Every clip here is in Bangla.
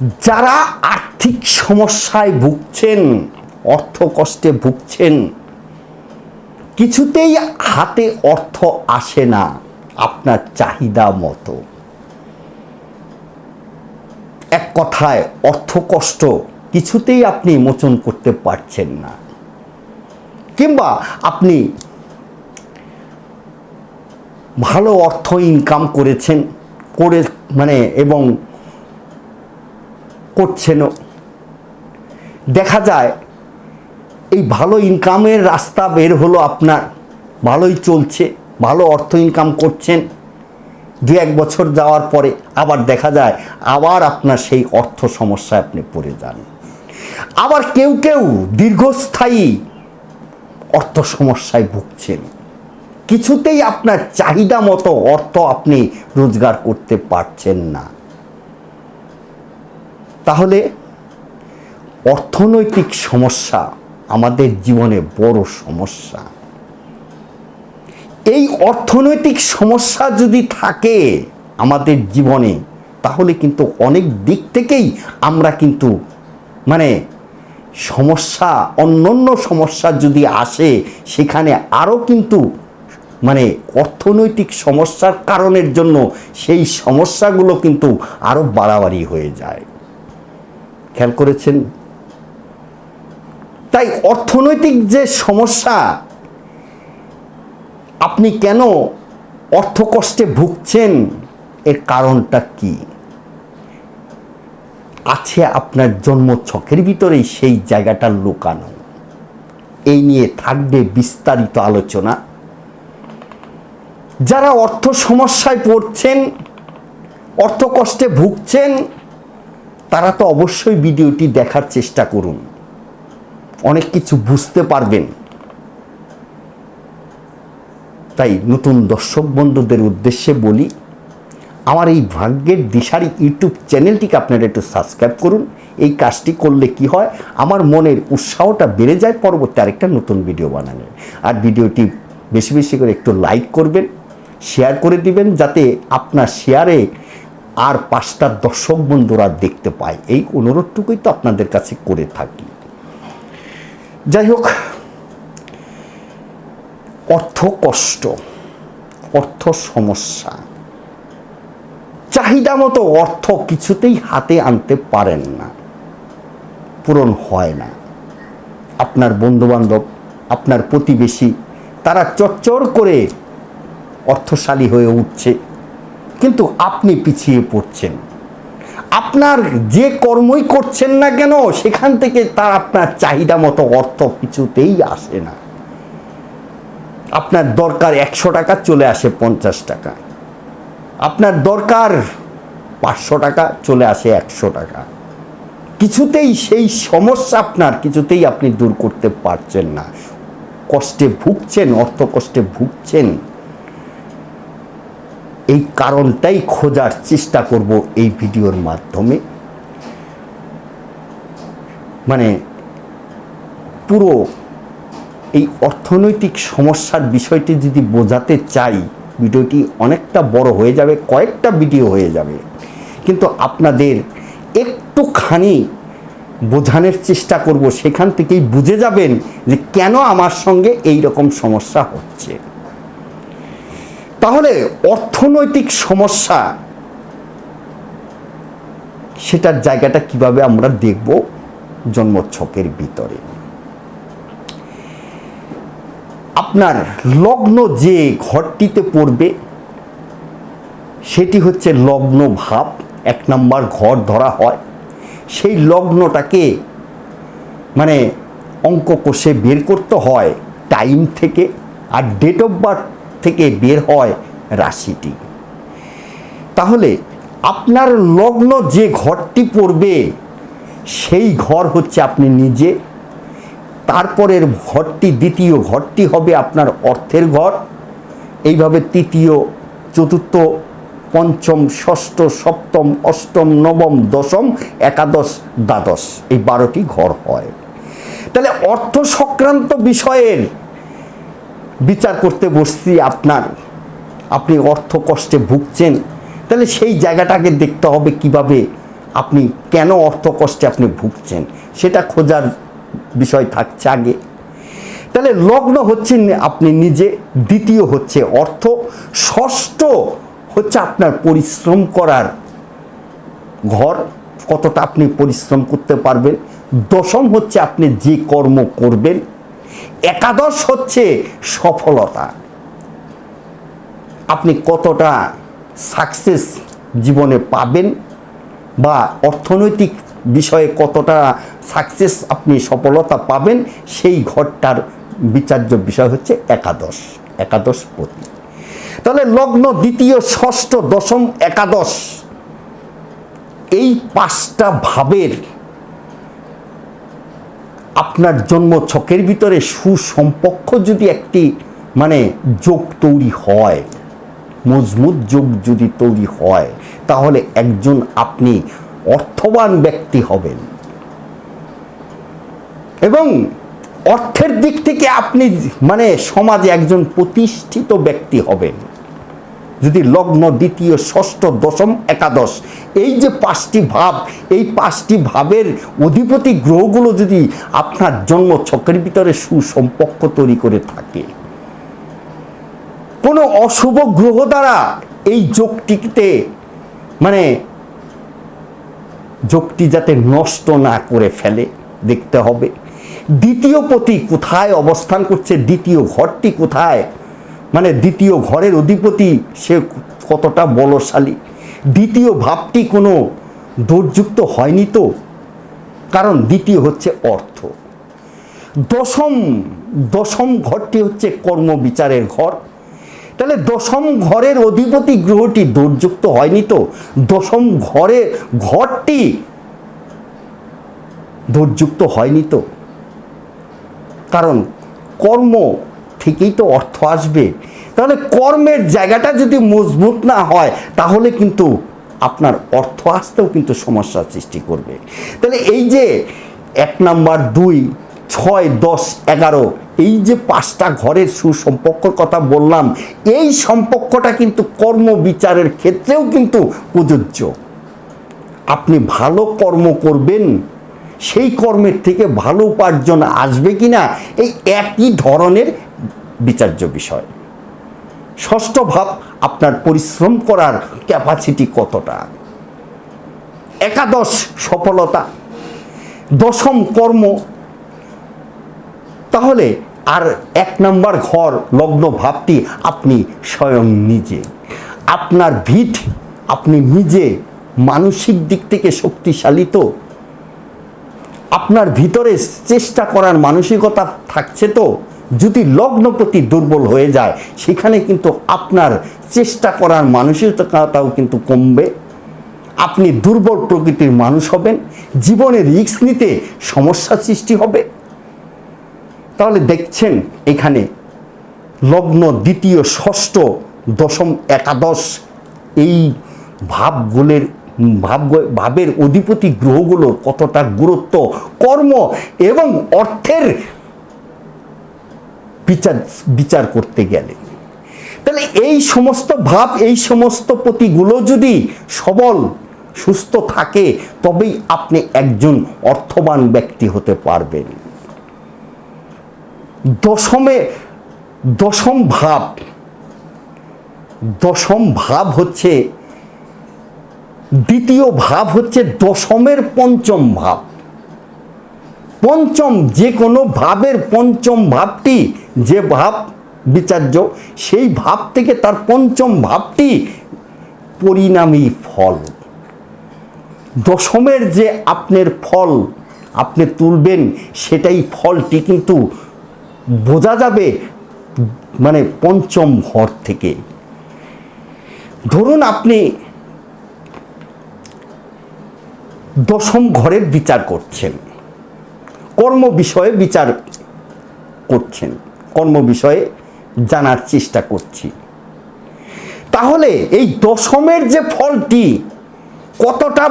যারা আর্থিক সমস্যায় ভুগছেন, অর্থ কষ্টে ভুগছেন, কিছুতেই হাতে অর্থ আসে না আপনার চাহিদা মতো। এক কথায়, অর্থ কষ্ট কিছুতেই আপনি মোচন করতে পারছেন না। কিংবা আপনি ভালো অর্থ ইনকাম করেছেন, করে মানে এবং করছেনও। দেখা যায়, এই ভালো ইনকামের রাস্তা বের হলো আপনার। ভালোই চলছে, ভালো অর্থ ইনকাম করছেন। দু এক বছর যাওয়ার পরে আবার দেখা যায়, আবার আপনার সেই অর্থ সমস্যায় আপনি পড়ে যান। আবার কেউ কেউ দীর্ঘস্থায়ী অর্থ সমস্যায় ভুগছেন। কিছুতেই আপনার চাহিদা মতো অর্থ আপনি রোজগার করতে পারছেন না। তাহলে অর্থনৈতিক সমস্যা আমাদের জীবনে বড় সমস্যা। এই অর্থনৈতিক সমস্যা যদি থাকে আমাদের জীবনে, তাহলে কিন্তু অনেক দিক থেকেই আমরা কিন্তু মানে সমস্যা, অন্যান্য সমস্যা যদি আসে, সেখানে আরও কিন্তু মানে অর্থনৈতিক সমস্যার কারণের জন্য সেই সমস্যাগুলো কিন্তু আরও বাড়াবাড়ি হয়ে যায়। খেয়াল করেছেন? তাই অর্থনৈতিক যে সমস্যা, আপনি কেন অর্থকষ্টে ভুগছেন? এর কারণটা কি? আছে আপনার জন্ম ছকের ভিতরেই সেই জায়গাটা লুকানো। এই নিয়ে থাকবে বিস্তারিত আলোচনা। যারা অর্থ সমস্যায় পড়ছেন অর্থ কষ্টে ভুগছেন তারা তো অবশ্যই ভিডিওটি দেখার চেষ্টা করুন। অনেক কিছু বুঝতে পারবেন। তাই নতুন দর্শক বন্ধুদের উদ্দেশ্যে বলি, আমার এই ভাগ্যের দিশারি ইউটিউব চ্যানেলটিকে আপনারা একটু সাবস্ক্রাইব করুন। এই কাজটি করলে কি হয়, আমার মনের উৎসাহটা বেড়ে যায় পরবর্তী আরেকটা নতুন ভিডিও বানানোর। আর ভিডিওটি বেশি বেশি করে একটু লাইক করবেন, শেয়ার করে দিবেন, যাতে আপনার শেয়ারে আর পাঁচটা দর্শক বন্ধুরা দেখতে পায়। এই অনুরোধটুকুই তো আপনাদের কাছে করে থাকি। যাই হোক, অর্থ কষ্ট, অর্থ সমস্যা। চাহিদা মতো অর্থ কিছুতেই হাতে আনতে পারেন না, পূরণ হয় না। আপনার বন্ধুবান্ধব, আপনার প্রতিবেশী, তারা চচ্চর করে অর্থশালী হয়ে উঠছে। কিন্তু আপনি পিছিয়ে পড়ছেন। আপনার যে কর্মই করছেন না কেন, সেখান থেকে তার আপনার চাহিদা মতো অর্থ কিছুতেই আসে না। আপনার দরকার একশো টাকা, চলে আসে পঞ্চাশ টাকা। আপনার দরকার পাঁচশো টাকা, চলে আসে একশো টাকা। কিছুতেই সেই সমস্যা আপনার, কিছুতেই আপনি দূর করতে পারছেন না। কষ্টে ভুগছেন অর্থ কষ্টে ভুগছেন। এই কারণটাই খোঁজার চেষ্টা করব এই ভিডিওর মাধ্যমে। মানে পুরো এই অর্থনৈতিক সমস্যার বিষয়টি যদি বোঝাতে চাই, ভিডিওটি অনেকটা বড় হয়ে যাবে, কয়েকটা ভিডিও হয়ে যাবে। কিন্তু আপনাদের একটুখানি বোঝানোর চেষ্টা করব, সেখান থেকেই বুঝে যাবেন যে কেন আমার সঙ্গে এই রকম সমস্যা হচ্ছে। তাহলে অর্থনৈতিক সমস্যা, সেটার জায়গাটা কীভাবে আমরা দেখব জন্মছকের ভিতরে? আপনার লগ্ন যে ঘরটিতে পড়বে, সেটি হচ্ছে লগ্ন ভাব, এক নম্বর ঘর ধরা হয়। সেই লগ্নটাকে মানে অঙ্ক কষে বের করতে হয় টাইম থেকে আর ডেট অফ বার্থ থেকে বের হয় রাশিটি। তাহলে আপনার লগ্ন যে ঘরটি পড়বে, সেই ঘর হচ্ছে আপনি নিজে। তারপরের ঘরটি দ্বিতীয় ঘরটি হবে আপনার অর্থের ঘর। এইভাবে তৃতীয়, চতুর্থ, পঞ্চম, ষষ্ঠ, সপ্তম, অষ্টম, নবম, দশম, একাদশ, দ্বাদশ এই বারোটি ঘর হয়। তাহলে অর্থ সংক্রান্ত বিষয়ের বিচার করতে বসছি আপনার। আপনি অর্থ কষ্টে ভুগছেন। তাহলে সেই জায়গাটাকে দেখতে হবে কীভাবে আপনি, কেন অর্থ কষ্টে আপনি ভুগছেন? সেটা খোঁজার বিষয় থাকছে আগে। তাহলে লগ্ন হচ্ছে আপনি নিজে, দ্বিতীয় হচ্ছে অর্থ, ষষ্ঠ হচ্ছে আপনার পরিশ্রম করার ঘর, কতটা আপনি পরিশ্রম করতে পারবেন। দশম হচ্ছে আপনি যে কর্ম করবেন একাদশ হচ্ছে সফলতা। আপনি কতটা সাকসেস জীবনে পাবেন বা অর্থনৈতিক বিষয়ে কতটা সাকসেস আপনি সফলতা পাবেন, সেই ঘরটার বিচার্য বিষয় হচ্ছে একাদশ একাদশ পতি। তাহলে লগ্ন দ্বিতীয়, ষষ্ঠ, দশম, একাদশ, এই পাঁচটা ভাবের আপনার জন্ম ছকের ভিতরে সুসম্পর্ক যদি একটি মানে যোগ তৈরি হয় মজবুত যোগ যদি তৈরি হয়, তাহলে একজন আপনি অর্থবান ব্যক্তি হবেন। এবং অর্থের দিক থেকে আপনি মানে সমাজে একজন প্রতিষ্ঠিত ব্যক্তি হবেন। যদি লগ্ন দ্বিতীয়, ষষ্ঠ, দশম, একাদশ, এই যে পাঁচটি ভাব, এই পাঁচটি ভাবের অধিপতি গ্রহগুলো যদি আপনার জন্ম ছকের ভিতরে সুসম্পর্ক তৈরি করে থাকে, কোনো অশুভ গ্রহ দ্বারা এই যোগটিতে মানে যোগটি যাতে নষ্ট না করে ফেলে, দেখতে হবে। দ্বিতীয় পতি কোথায় অবস্থান করছে? দ্বিতীয় ঘরটি কোথায়? মানে দ্বিতীয় ঘরের অধিপতি সে কতটা বলশালী। দ্বিতীয় ভাবটি কোনো দোষযুক্ত হয়নি তো? কারণ দ্বিতীয় হচ্ছে অর্থ। দশম দশম ঘরটি হচ্ছে কর্ম বিচারের ঘর। তাহলে দশম ঘরের অধিপতি গ্রহটি দোষযুক্ত হয়নি তো? দশম ঘরে ঘরটি দোষযুক্ত হয়নি তো? কারণ কর্ম থেকেই তো অর্থ আসবে। তাহলে কর্মের জায়গাটা যদি মজবুত না হয়, তাহলে কিন্তু আপনার অর্থ আসতেও কিন্তু সমস্যার সৃষ্টি করবে। তাহলে এই যে এক নাম্বার দুই, ছয়, দশ, এগারো, এই যে পাঁচটা ঘরের সুসম্পর্কর কথা বললাম, এই সম্পর্কটা কিন্তু কর্ম বিচারের ক্ষেত্রেও কিন্তু প্রযোজ্য। আপনি ভালো কর্ম করবেন, সেই কর্মের থেকে ভালো উপার্জন আসবে কি না এই একই ধরনের বিচার্য বিষয়। ষষ্ঠ ভাব, আপনার পরিশ্রম করার ক্যাপাসিটি কতটা? একাদশ, সফলতা। দশম কর্ম। তাহলে আর এক নম্বর ঘর, লগ্ন ভাবটি আপনি স্বয়ং নিজে। আপনার ভিট আপনি নিজে মানসিক দিক থেকে শক্তিশালী তো। আপনার ভিতরে চেষ্টা করার মানসিকতা থাকছে তো। যদি লগ্নপতি দুর্বল হয়ে যায়, সেখানে কিন্তু আপনার চেষ্টা করার মানসিকতাও কিন্তু কমবে। আপনি দুর্বল প্রকৃতির মানুষ হবেন জীবনে রিস্ক নিতে সমস্যা সৃষ্টি হবে। তাহলে দেখছেন এখানে লগ্ন দ্বিতীয়, ষষ্ঠ, দশম, একাদশ, এই ভাবগুলোর ভাব ভাবের অধিপতি গ্রহগুলোর কতটা গুরুত্ব, কর্ম এবং অর্থের বিচার বিচার করতে গেলে। তাহলে এই সমস্ত ভাব, এই সমস্ত প্রতিগুলো যদি সবল, সুস্থ থাকে, তবেই আপনি একজন অর্থবান ব্যক্তি হতে পারবেন। দশমে, দশম ভাব দশম ভাব হচ্ছে, দ্বিতীয় ভাব হচ্ছে দশমের পঞ্চম ভাব। পঞ্চম, যে কোনো ভাবের পঞ্চম ভাবটি যে ভাব বিচার্য, সেই ভাব থেকে তার পঞ্চম ভাবটি পরিণামী ফল। দশমের যে আপনার ফল আপনি তুলবেন, সেটাই ফলটি কিন্তু বোঝা যাবে মানে পঞ্চম ঘর থেকে। ধরুন আপনি দশম ঘরের বিচার করছেন, কর্ম বিষয়ে বিচার করছেন। কর্ম বিষয়ে জানার চেষ্টা করছি। তাহলে এই দশমের যে ফলটি, কতটা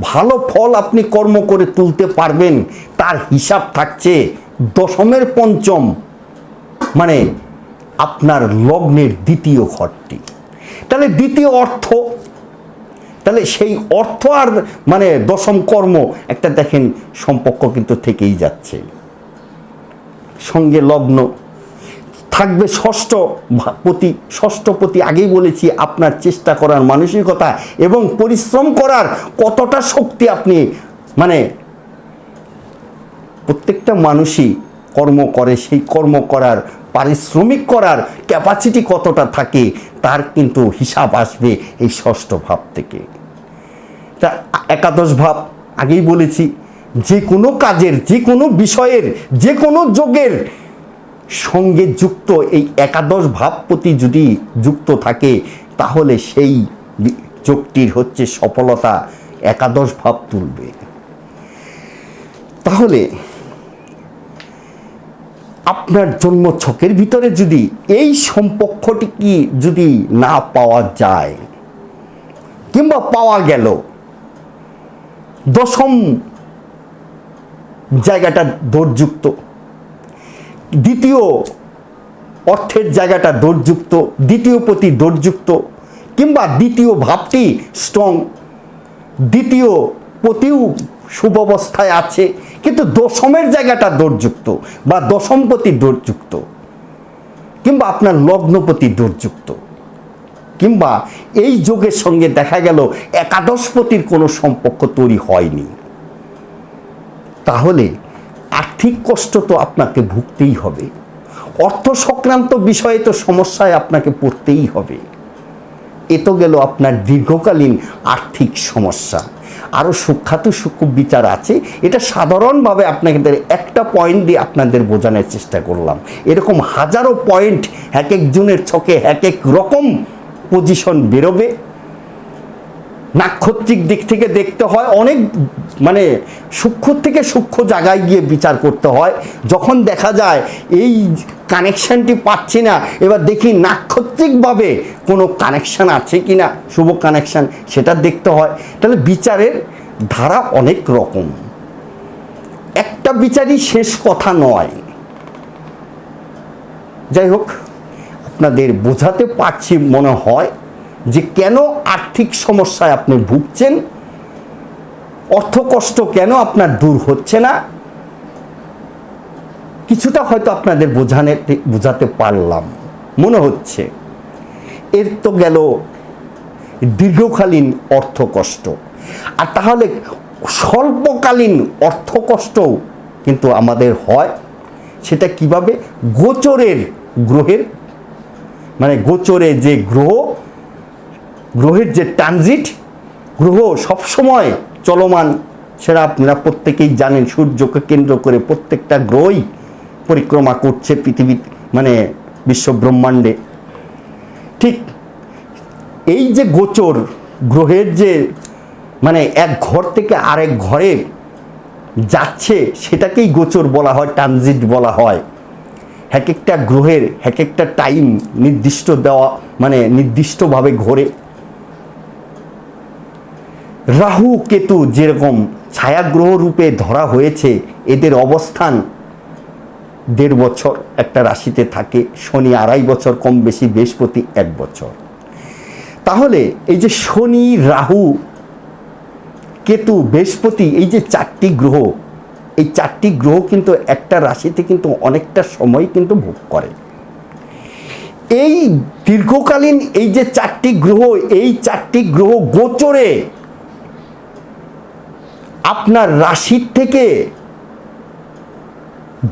ভালো ফল আপনি কর্ম করে তুলতে পারবেন, তার হিসাব থাকছে দশমের পঞ্চম মানে আপনার লগ্নের দ্বিতীয় ঘরটি। তাহলে দ্বিতীয় অর্থ, তাহলে সেই অর্থ আর মানে দশম কর্ম, একটা দেখেন সম্পর্ক কিন্তু থেকেই যাচ্ছে। সঙ্গে লগ্ন থাকবে ষষ্ঠ প্রতি, ষষ্ঠ পতি আগেই বলেছি আপনার চেষ্টা করার মানসিকতা এবং পরিশ্রম করার কতটা শক্তি আপনি মানে প্রত্যেকটা মানুষই কর্ম করে, সেই কর্ম করার, পারিশ্রমিক করার ক্যাপাসিটি কতটা থাকে, তার কিন্তু হিসাব আসবে এই ষষ্ঠ ভাব থেকে। তা একাদশ ভাব আগেই বলেছি, যে কোনো কাজের, যে কোনো বিষয়ের, যে কোনো যোগের সঙ্গে যুক্ত, এই একাদশ ভাবপতি যদি যুক্ত থাকে, তাহলে সেই যোগটির হচ্ছে সফলতা, একাদশ ভাব তুলবে। তাহলে, আপনার জন্ম ছকের ভিতরে যদি এই সম্পর্কটি কি যদি না পাওয়া যায়, কিংবা পাওয়া গেল, দশম জায়গাটা দোরযুক্ত দ্বিতীয় অর্থের জায়গাটা দোরযুক্ত দ্বিতীয় প্রতি দোরযুক্ত কিংবা দ্বিতীয় ভাবটি স্ট্রং দ্বিতীয় প্রতিও সুব্যবস্থায় আছে, কিন্তু দশমের জায়গাটা দোরযুক্ত বা দশম প্রতি দোরযুক্ত কিংবা আপনার লগ্নপতি দোরযুক্ত কিংবা এই যোগের সঙ্গে দেখা গেল একাদশপতির কোনো সম্পর্ক তৈরি হয়নি। তাহলে আর্থিক কষ্ট তো আপনাকে ভুগতেই হবে। অর্থ সংক্রান্ত বিষয়ে তো সমস্যায় আপনাকে পড়তেই হবে। এ তো গেল আপনার দীর্ঘকালীন আর্থিক সমস্যা। আরও সুখ্যাত সূক্ষ্ম বিচার আছে। এটা সাধারণভাবে আপনাদের একটা পয়েন্ট দিয়ে আপনাদের বোঝানোর চেষ্টা করলাম। এরকম হাজারো পয়েন্ট এক একজনের ছকে এক এক রকম পজিশন বেরোবে। নাক্ষত্রিক দিক থেকে দেখতে হয়, অনেক মানে সূক্ষ্ম থেকে সূক্ষ্ম জায়গায় গিয়ে বিচার করতে হয়। যখন দেখা যায় এই কানেকশানটি পাচ্ছি না, এবার দেখি নাক্ষত্রিকভাবে কোনো কানেকশান আছে কি না শুভ কানেকশান সেটা দেখতে হয়। তাহলে বিচারের ধারা অনেক রকম। একটা বিচারই শেষ কথা নয়। যাই হোক, আপনাদের বোঝাতে পারছি মনে হয় যে কেন আর্থিক সমস্যায় আপনি ভুগছেন? অর্থ কষ্ট কেন আপনার দূর হচ্ছে না? কিছুটা হয়তো আপনাদের বোঝানে বোঝাতে পারলাম। মনে হচ্ছে। এর তো গেল দীর্ঘকালীন অর্থ কষ্ট। আর তাহলে স্বল্পকালীন অর্থ কষ্টও কিন্তু আমাদের হয়। সেটা কীভাবে? গোচরের গ্রহের মানে গোচরে যে গ্রহ গ্রহের যে ট্রানজিট, গ্রহ সবসময় চলমান, সেটা আপনারা প্রত্যেকেই জানেন, সূর্যকে কেন্দ্র করে প্রত্যেকটা গ্রহই পরিক্রমা করছে পৃথিবী মানে বিশ্ব ব্রহ্মাণ্ডে। ঠিক এই যে গোচর, গ্রহের যে মানে এক ঘর থেকে আরেক ঘরে যাচ্ছে, সেটাকেই গোচর বলা হয়, ট্রানজিট বলা হয়। এক একটা গ্রহের এক একটা টাইম নির্দিষ্ট দেওয়া মানে নির্দিষ্টভাবে ঘোরে। রাহু কেতু যেরকম ছায়াগ্রহ রূপে ধরা হয়েছে, এদের অবস্থান দেড় বছর একটা রাশিতে থাকে, শনি আড়াই বছর, কম বেশি বৃহস্পতি এক বছর। তাহলে এই যে শনি, রাহু, কেতু, বৃহস্পতি, এই যে চারটি গ্রহ, এই চারটি গ্রহ কিন্তু একটা রাশিতে কিন্তু অনেকটা সময় কিন্তু ভোগ করে। এই দীর্ঘকালীন এই যে চারটি গ্রহ, এই চারটি গ্রহ গোচরে আপনার রাশির থেকে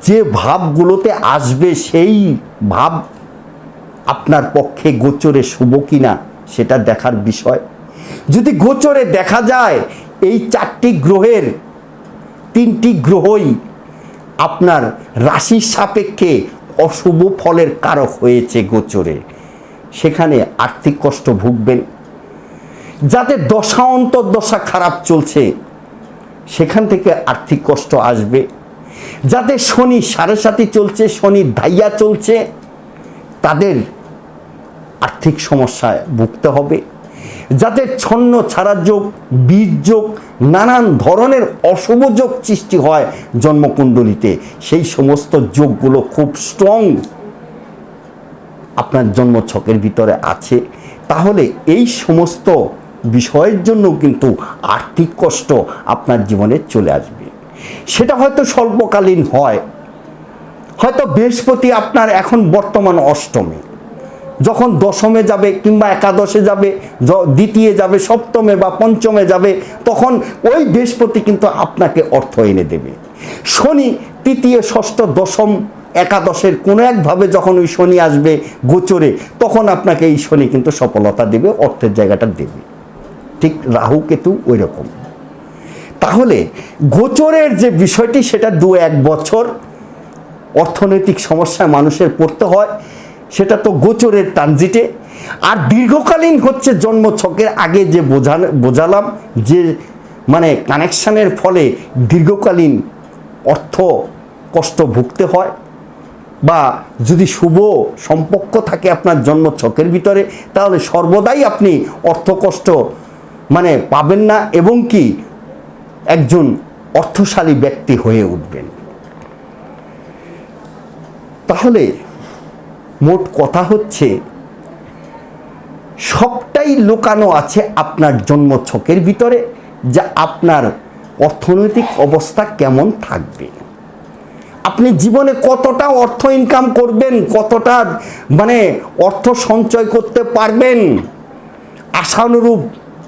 যে ভাবগুলোতে আসবে সেই ভাব আপনার পক্ষে গোচরে শুভ কিনা সেটা দেখার বিষয়। যদি গোচরে দেখা যায় এই চারটি গ্রহের তিনটি গ্রহই আপনার রাশির সাপেক্ষে অশুভ ফলের কারক হয়েছে গোচরে, সেখানে আর্থিক কষ্ট ভুগবেন। যাতে দশা অন্তর্দশা খারাপ চলছে সেখান থেকে আর্থিক কষ্ট আসবে। যাদের শনি সাড়ে সাথে চলছে, শনি ধাইয়া চলছে, তাদের আর্থিক সমস্যায় ভুগতে হবে। যাদের ছন্ন ছাড়া যোগ বীর যোগ, নানান ধরনের অশুভ যোগ সৃষ্টি হয় জন্মকুণ্ডলিতে। সেই সমস্ত যোগগুলো খুব স্ট্রং আপনার জন্ম ছকের ভিতরে আছে। তাহলে এই সমস্ত বিষয়ের জন্য কিন্তু আর্থিক কষ্ট আপনার জীবনে চলে আসবে। সেটা হয়তো স্বল্পকালীন হয়। হয়তো বৃহস্পতি আপনার এখন বর্তমান অষ্টমে। যখন দশমে যাবে কিংবা একাদশে যাবে দ্বিতীয় যাবে, সপ্তমে বা পঞ্চমে যাবে, তখন ওই বৃহস্পতি কিন্তু আপনাকে অর্থ এনে দেবে। শনি তৃতীয়, ষষ্ঠ, দশম, একাদশের কোনো একভাবে যখন ওই শনি আসবে গোচরে, তখন আপনাকে এই শনি কিন্তু সফলতা দেবে, অর্থের জায়গাটা দেবে। ঠিক রাহু কেতু ওই রকম তাহলে গোচরের যে বিষয়টি সেটা দু এক বছর অর্থনৈতিক সমস্যায় মানুষের পড়তে হয়, সেটা তো গোচরের ট্রানজিটে। আর দীর্ঘকালীন হচ্ছে জন্ম ছকের আগে যে বোঝা, বোঝালাম যে মানে কানেকশানের ফলে দীর্ঘকালীন অর্থ কষ্ট ভুগতে হয় বা যদি শুভ সম্পর্ক থাকে আপনার জন্ম ছকের ভিতরে, তাহলে সর্বদাই আপনি অর্থ কষ্ট মানে পাবেন না এবং কি একজন অর্থশালী ব্যক্তি হয়ে উঠবেন। তাহলে মোট কথা হচ্ছে, সবটাই লুকানো আছে আপনার জন্ম ছকের ভিতরে যা আপনার অর্থনৈতিক অবস্থা কেমন থাকবে। আপনি জীবনে কতটা অর্থ ইনকাম করবেন, কতটা মানে অর্থ সঞ্চয় করতে পারবেন, আশানুরূপ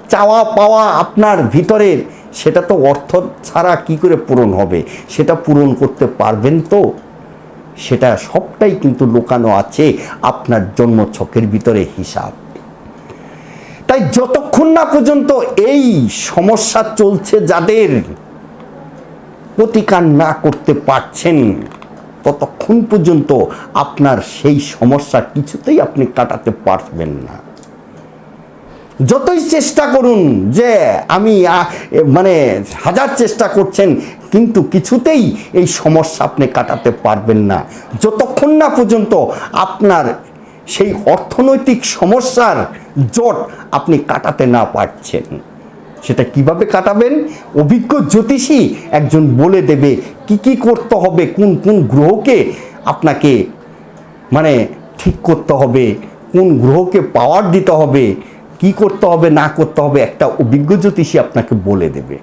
চাওয়া পাওয়া আপনার ভিতরের, সেটা তো অর্থ ছাড়া কি করে পূরণ হবে? সেটা পূরণ করতে পারবেন তো? সেটা সবটাই কিন্তু লুকানো আছে আপনার জন্ম ছকের ভিতরে হিসাব। তাই যতক্ষণ না পর্যন্ত এই সমস্যা চলছে যাদের, প্রতিকার না করতে পারছেন, ততক্ষণ পর্যন্ত আপনার সেই সমস্যা কিছুতেই আপনি কাটাতে পারবেন না। যতই চেষ্টা করুন যে আমি মানে হাজার চেষ্টা করছেন, কিন্তু কিছুতেই এই সমস্যা আপনি কাটাতে পারবেন না। যতক্ষণ না পর্যন্ত আপনার সেই অর্থনৈতিক সমস্যার জট আপনি কাটাতে না পারছেন। সেটা কীভাবে কাটাবেন? অভিজ্ঞ জ্যোতিষী একজন বলে দেবে কি কি করতে হবে, কোন কোন গ্রহকে আপনাকে মানে ঠিক করতে হবে, কোন গ্রহকে পাওয়ার দিতে হবে কি করতে হবে, না করতে হবে, একটা অভিজ্ঞ জ্যোতিষী আপনাকে বলে দেবে।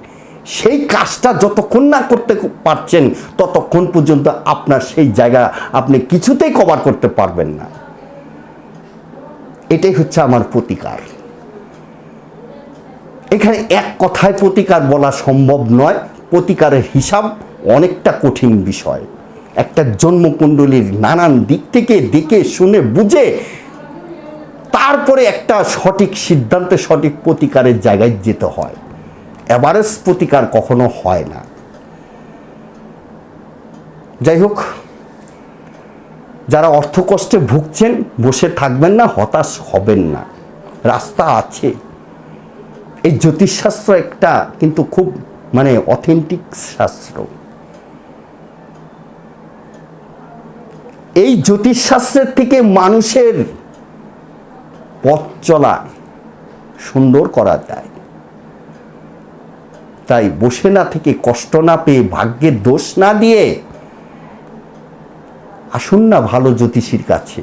সেই কাজটা যতক্ষণ না করতে পারছেন, ততক্ষণ পর্যন্ত আপনার সেই জায়গা আপনি কিছুতেই কভার করতে পারবেন না। এটাই হচ্ছে আমার প্রতিকার। এখানে এক কথায় প্রতিকার বলা সম্ভব নয়। প্রতিকারের হিসাব অনেকটা কঠিন বিষয়। একটা জন্মকুণ্ডলীর নানান দিক থেকে দেখে, শুনে, বুঝে তারপরে একটা সঠিক সিদ্ধান্তে, সঠিক প্রতিকারের জায়গায় যেতে হয়। অ্যাভারেজ প্রতিকার কখনো হয় না। যাই হোক, যারা অর্থকষ্টে ভুগছেন, বসে থাকবেন না, হতাশ হবেন না। রাস্তা আছে। এই জ্যোতিষশাস্ত্র একটা কিন্তু খুব মানে অথেন্টিক শাস্ত্র। এই জ্যোতিষশাস্ত্রের থেকে মানুষের পথ চলা সুন্দর করা যায়। তাই বসে না থেকে কষ্ট না পেয়ে ভাগ্যের দোষ না দিয়ে আসুন না ভালো জ্যোতিষীর কাছে।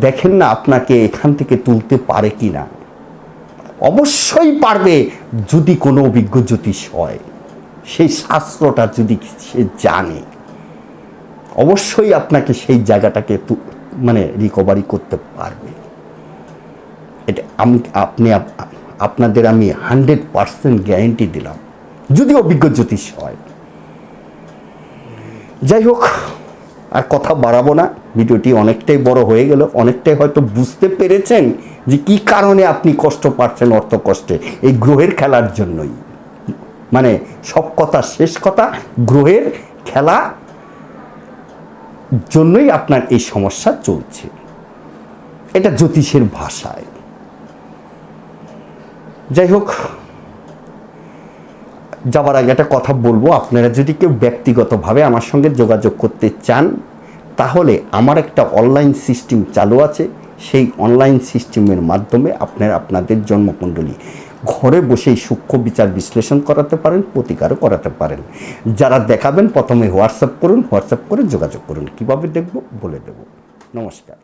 দেখেন না আপনাকে এখান থেকে তুলতে পারে কি না। অবশ্যই পারবে যদি কোনো অভিজ্ঞ জ্যোতিষ হয়। সেই শাস্ত্রটা যদি সে জানে, অবশ্যই আপনাকে সেই জায়গাটাকে মানে রিকভারি করতে পারবে। এটা আমি, আপনি, আপনাদের আমি হান্ড্রেড পার্সেন্ট গ্যারেন্টি দিলাম। যদি অভিজ্ঞ জ্যোতিষ হয়। যাই হোক, আর কথা বাড়াবো না। ভিডিওটি অনেকটাই বড় হয়ে গেল। অনেকটাই হয়তো বুঝতে পেরেছেন যে কি কারণে আপনি কষ্ট পাচ্ছেন অর্থ কষ্টে এই গ্রহের খেলার জন্যই। মানে সব কথা শেষ কথা, গ্রহের খেলা জন্যই আপনার এই সমস্যা চলছে। এটা জ্যোতিষের ভাষায়। যাই হোক, যাবার আগে একটা কথা বলব। আপনারা যদি কেউ ব্যক্তিগতভাবে আমার সঙ্গে যোগাযোগ করতে চান, তাহলে আমার একটা অনলাইন সিস্টেম চালু আছে। সেই অনলাইন সিস্টেমের মাধ্যমে আপনারা আপনাদের জন্মকুণ্ডলী ঘরে বসেই সূক্ষ্ম বিচার বিশ্লেষণ করাতে পারেন প্রতিকারও করাতে পারেন। যারা দেখাবেন, প্রথমে হোয়াটসঅ্যাপ করুন হোয়াটসঅ্যাপ করে যোগাযোগ করুন। কীভাবে দেখব? বলে দেব। নমস্কার।